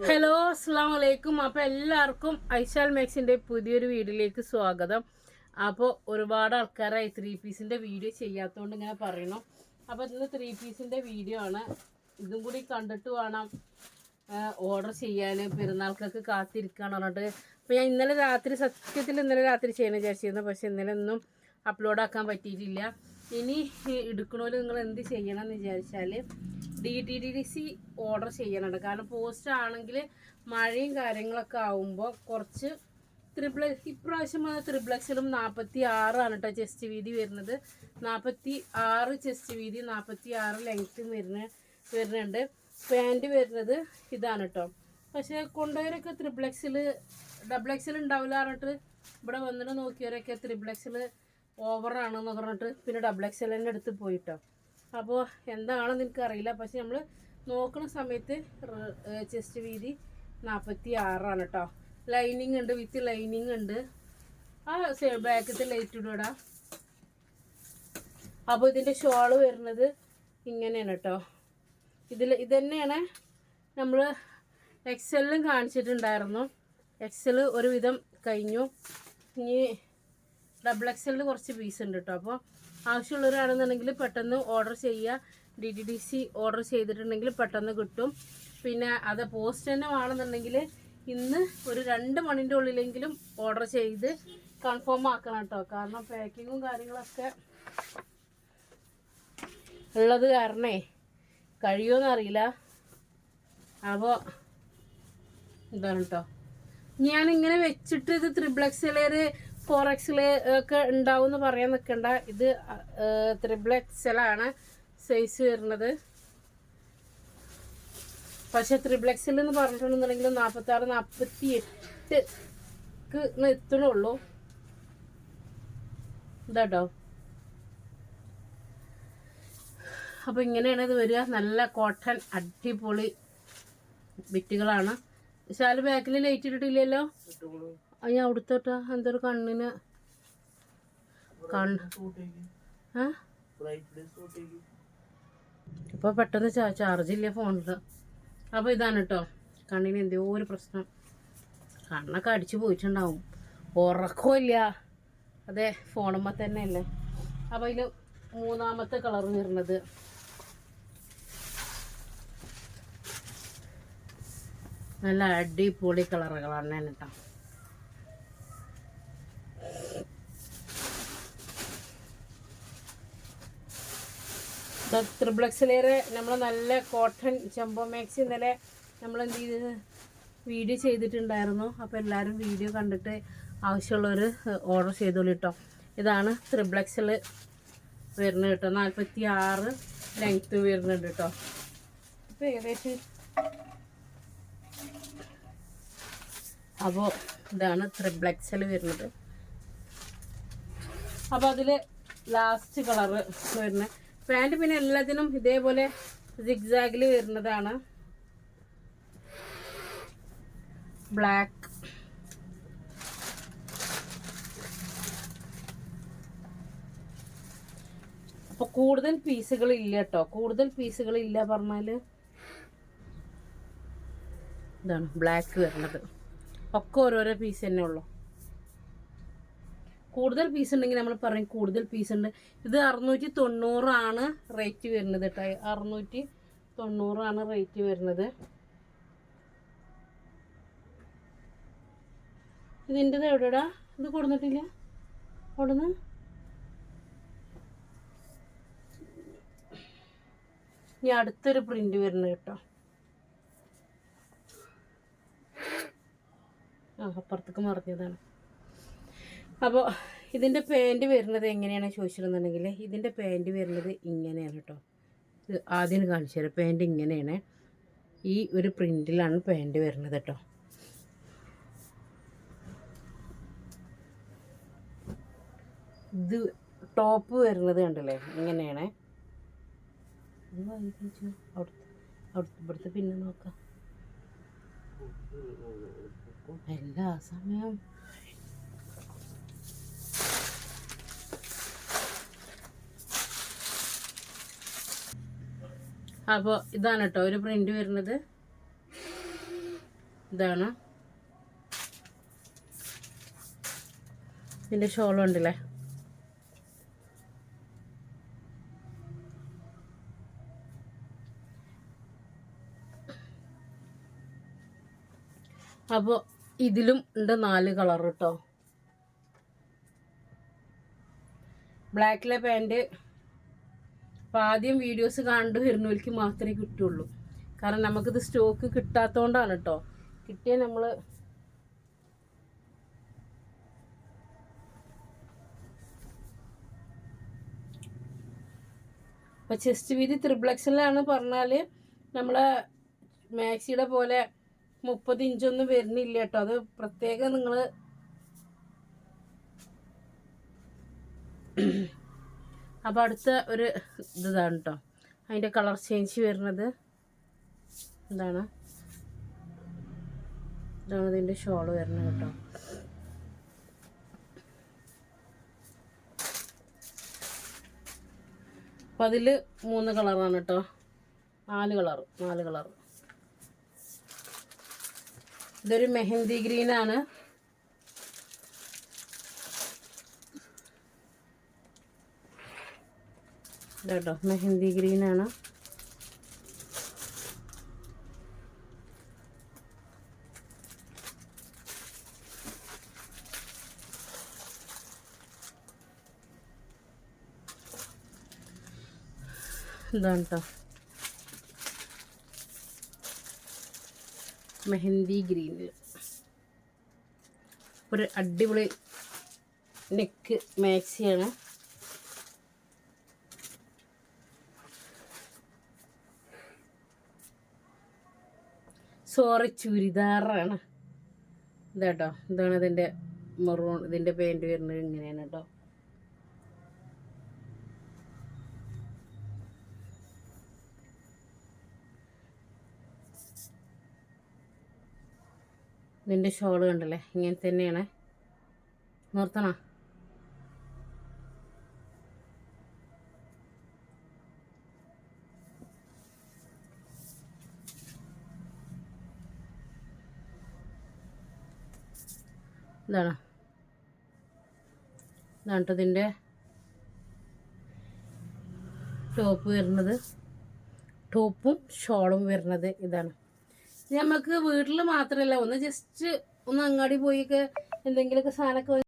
Hello അസ്സാം വലൈക്കും അപ്പോൾ എല്ലാവർക്കും ഐശാൽ മാക്സിന്റെ പുതിയൊരു വീഡിയോയിലേക്ക് സ്വാഗതം. അപ്പോൾ ഒരുപാട് ആൾക്കാരായി ത്രീ പീസിന്റെ വീഡിയോ ചെയ്യാത്തതുകൊണ്ട് ഇങ്ങനെ പറയണു. അപ്പോൾ ഇന്ന് ത്രീ പീസിന്റെ വീഡിയോ ആണ്. ഇതും കൂടി കണ്ടിട്ട് വേണം ഓർഡർ ചെയ്യാൻ പെരുന്നാൾക്കൊക്കെ കാത്തിരിക്കുകയാണ് പറഞ്ഞിട്ട്. അപ്പോൾ ഞാൻ ഇന്നലെ രാത്രി സത്യത്തിൽ ഇന്നലെ രാത്രി ചെയ്യാൻ വിചാരിച്ചിരുന്നു. പക്ഷേ ഇന്നലെ ഒന്നും അപ്ലോഡ് ആക്കാൻ പറ്റിയിട്ടില്ല. ഇനി എടുക്കണോൽ നിങ്ങൾ എന്ത് ചെയ്യണം എന്ന് വിചാരിച്ചാൽ D T D D C order ചെയ്യണുണ്ട്. കാരണം പോസ്റ്റ് ആണെങ്കിൽ മഴയും കാര്യങ്ങളൊക്കെ ആവുമ്പോൾ കുറച്ച് ത്രിപ്ലക്സ് ഇപ്രാവശ്യം വന്ന ത്രിപ്ലക്സിലും നാൽപ്പത്തി ആറാണ് കേട്ടോ ചെസ്റ്റ് വീതി വരുന്നത്. നാൽപ്പത്തി ആറ് ചെസ്റ്റ് വീതി നാൽപ്പത്തി ആറ് ലെങ്ത്തും വരുന്ന വരുന്നുണ്ട്. പാന്റ് വരുന്നത് ഇതാണ് കേട്ടോ പക്ഷേ കൊണ്ടുപോയവരൊക്കെ ത്രിപ്ലക്സിൽ ഡബിൾ എക്സിൽ ഉണ്ടാവില്ല പറഞ്ഞിട്ട് ഇവിടെ വന്നിട്ട് നോക്കിയവരൊക്കെ ത്രിപ്ലക്സിൽ ഓവറാണെന്ന് പറഞ്ഞിട്ട് പിന്നെ ഡബിൾ എക്സ് തന്നെ എടുത്ത് പോയിട്ടോ. അപ്പോൾ എന്താണെന്ന് എനിക്കറിയില്ല. പക്ഷെ നമ്മൾ നോക്കുന്ന സമയത്ത് ചെസ്റ്റ് വീതി നാൽപ്പത്തി ആറാണ് കേട്ടോ ലൈനിങ് ഉണ്ട് വിത്ത് ലൈനിങ് ഉണ്ട്. ആ ബാക്കത്തെ ലൈറ്റ് ഇടൂടാ. അപ്പോൾ ഇതിന്റെ ഷോൾ വരുന്നത് ഇങ്ങനെയാണ് കേട്ടോ ഇതിൽ ഇതന്നെയാണ് നമ്മൾ എക്സെല്ലും കാണിച്ചിട്ടുണ്ടായിരുന്നു. എക്സൽ ഒരുവിധം കഴിഞ്ഞു. ഇനി ഡബിൾ എക്സലിന് കുറച്ച് പീസ് ഉണ്ട് കേട്ടോ അപ്പോൾ ആവശ്യമുള്ളവരാണെന്നുണ്ടെങ്കിൽ പെട്ടെന്ന് ഓർഡർ ചെയ്യുക D D D C order ചെയ്തിട്ടുണ്ടെങ്കിൽ പെട്ടെന്ന് കിട്ടും. പിന്നെ അത് പോസ്റ്റ് തന്നെ വേണമെന്നുണ്ടെങ്കിൽ ഇന്ന് ഒരു രണ്ട് മണിന്റെ ഉള്ളിലെങ്കിലും ഓർഡർ ചെയ്ത് കൺഫേം ആക്കണം കേട്ടോ കാരണം പാക്കിങ്ങും കാര്യങ്ങളൊക്കെ ഉള്ളത് കാരണേ കഴിയുമെന്നറിയില്ല അപ്പോൾ എന്താണ് കേട്ടോ ഞാനിങ്ങനെ വെച്ചിട്ട് ഇത് ത്രിബ്ലക്സിലേര് ഫോർ എക്സിൽ ഒക്കെ ഉണ്ടാവും പറയാൻ നിൽക്കണ്ട ഇത് ത്രിബിൾ എക്സലാണ് സൈസ് വരുന്നത്. പക്ഷെ ത്രിബിൾ എക്സൽ എന്ന് പറഞ്ഞിട്ടുണ്ടെന്നുണ്ടെങ്കിൽ നാൽപ്പത്തി ആറ് നാൽപ്പത്തി എട്ട് എത്തണുള്ളൂ. ഇതാട്ടോ. അപ്പൊ ഇങ്ങനെയാണ് ഇത് വരിക. നല്ല കോട്ടൺ അടിപൊളി ബിറ്റുകളാണ്. വിശാല ബാക്കിൽ ലൈറ്റ് ഇട്ടിട്ടില്ലല്ലോ? ഞാൻ അവിടുത്തോട്ട എന്തൊരു കണ്ണിന്? കണ്ണ്. ഇപ്പൊ പെട്ടെന്ന് ചാർജ് ഇല്ല ഫോണിൽ അപ്പൊ ഇതാണ് കേട്ടോ കണ്ണിന് എന്തോ ഒരു പ്രശ്നം. കണ്ണൊക്കെ അടിച്ചു പോയിട്ടുണ്ടാവും. ഉറക്കമില്ല അതെ ഫോണുമ്മ തന്നെ അല്ലേ അപ്പൊ അതിൽ മൂന്നാമത്തെ കളർ വരുന്നത്. നല്ല അടിപൊളി കളറുകളാണ് കേട്ടോ ത്രിബ്ലക്സിലേറെ നമ്മൾ നല്ല കോട്ടൺ ചെമ്പോ മാക്സ് ഇന്നലെ നമ്മൾ എന്ത് ചെയ്ത്? വീഡിയോ ചെയ്തിട്ടുണ്ടായിരുന്നു. അപ്പോൾ എല്ലാവരും വീഡിയോ കണ്ടിട്ട് ആവശ്യമുള്ളവർ ഓർഡർ ചെയ്തോളൂ കേട്ടോ ഇതാണ് ത്രിബ്ലക്സിൽ വരുന്നത് കേട്ടോ. നാൽപ്പത്തി ആറ് ലെങ്ത്ത് വരുന്നുണ്ട് കേട്ടോ ഇപ്പോൾ ഏകദേശം അപ്പോൾ ഇതാണ് ത്രിബ്ലക്സിൽ വരുന്നത്. അപ്പോൾ അതിൽ ലാസ്റ്റ് കളറ് വരുന്നത്. പാന്റ് പിന്നെ എല്ലാത്തിനും ഇതേപോലെ സിഗ്സാഗിൽ വരുന്നതാണ്. ബ്ലാക്ക് അപ്പോൾ കൂടുതൽ പീസുകൾ ഇല്ല കേട്ടോ കൂടുതൽ പീസുകൾ ഇല്ല പറഞ്ഞാൽ ഇതാണ് ബ്ലാക്ക് വരുന്നത്. ഒക്കെ ഓരോരോ പീസ് തന്നെ ഉള്ളു. കൂടുതൽ പീസ് ഉണ്ടെങ്കിൽ നമ്മൾ പറയും കൂടുതൽ പീസ് ഉണ്ട്. ഇത് അറുന്നൂറ്റി തൊണ്ണൂറാണ് റേറ്റ് വരുന്നത് കേട്ടോ അറുന്നൂറ്റി തൊണ്ണൂറാണ് റേറ്റ് വരുന്നത് ഇതിന്റെത് എവിടെടാ? ഇത് കൊടുത്തിട്ടില്ല അവിടുന്ന്? ഇനി അടുത്തൊരു പ്രിന്റ് വരുന്നത് കേട്ടോ ആ അപ്പുറത്തേക്ക് മറിഞ്ഞതാണ്. അപ്പോൾ ഇതിന്റെ പാന്റ് വരുന്നത് എങ്ങനെയാണ് ചോദിച്ചിരുന്നുണ്ടെങ്കിൽ ഇതിന്റെ പാന്റ് വരുന്നത് ഇങ്ങനെയാണ് കേട്ടോ ഇത് ആദ്യം കാണിച്ചു തരാം. പാന്റ് ഇങ്ങനെയാണ്. ഈ ഒരു പ്രിന്റിലാണ് പാന്റ് വരുന്നത് കേട്ടോ ഇത് ടോപ്പ് വരുന്നത് കണ്ടല്ലേ? ഇങ്ങനെയാണ്. അവിടുത്തെ ഇവിടുത്തെ പിന്നെ നോക്കാം. എല്ലാ സമയം അപ്പോൾ ഇതാണ് കേട്ടോ ഒരു പ്രിന്റ് വരുന്നത്. ഇതാണ്. ഇതിന്റെ ഷോളും ഉണ്ടല്ലേ? അപ്പോൾ ഇതിലും ഉണ്ട് നാല് കളർ കേട്ടോ ബ്ലാക്കിലെ പാന്റ് അപ്പം ആദ്യം വീഡിയോസ് കണ്ടു വരുന്നവർക്ക് മാത്രമേ കിട്ടുള്ളൂ. കാരണം നമുക്കിത് സ്റ്റോക്ക് കിട്ടാത്തതുകൊണ്ടാണ് കേട്ടോ കിട്ടിയ നമ്മൾ അപ്പോൾ ചെസ്റ്റ് വീതി ത്രിപ്ലക്സിലാണ് പറഞ്ഞാൽ നമ്മൾ മാക്സിയുടെ പോലെ മുപ്പത് ഇഞ്ചൊന്നും വരുന്നില്ല കേട്ടോ അത് പ്രത്യേകം നിങ്ങൾ അപ്പോൾ അടുത്ത ഒരു ഇതാണ് കേട്ടോ അതിന്റെ കളർ ചേഞ്ച് വരുന്നത്. എന്താണ് ഇതാണ് ഇതിന്റെ ഷോൾ വരുന്നത് കേട്ടോ അപ്പം അതിൽ മൂന്ന് കളറാണ് കേട്ടോ നാല് കളർ നാല് കളർ. ഇതൊരു മെഹന്തി ഗ്രീനാണ്. കേട്ടോ മെഹന്തി ഗ്രീനാണ് ഇതാണ് കേട്ടോ മെഹന്തി ഗ്രീനിൽ ഒരു അടിപൊളി നെക്ക് മാക്സിയാണ്. സോറി ചുരിദാറാണ്. ഇതാട്ടോ ഇതാണ് ഇതിന്റെ മെറൂൺ ഇതിന്റെ പെയിന്റ് വരുന്നത് ഇങ്ങനെയാണ് കേട്ടോ ഇതിന്റെ ഷോൾ കണ്ടല്ലേ? ഇങ്ങനെ തന്നെയാണ്. നിർത്തണോ? ഇതാണ്. ഇതാണ് ടോപ്പ് വരുന്നത്. ടോപ്പും ഷോളും വരുന്നത് ഇതാണ്. ഇത് നമുക്ക് വീട്ടിൽ മാത്രമല്ല ഒന്ന് ജസ്റ്റ് ഒന്ന് അങ്ങാടി പോയി എന്തെങ്കിലുമൊക്കെ സാധനമൊക്കെ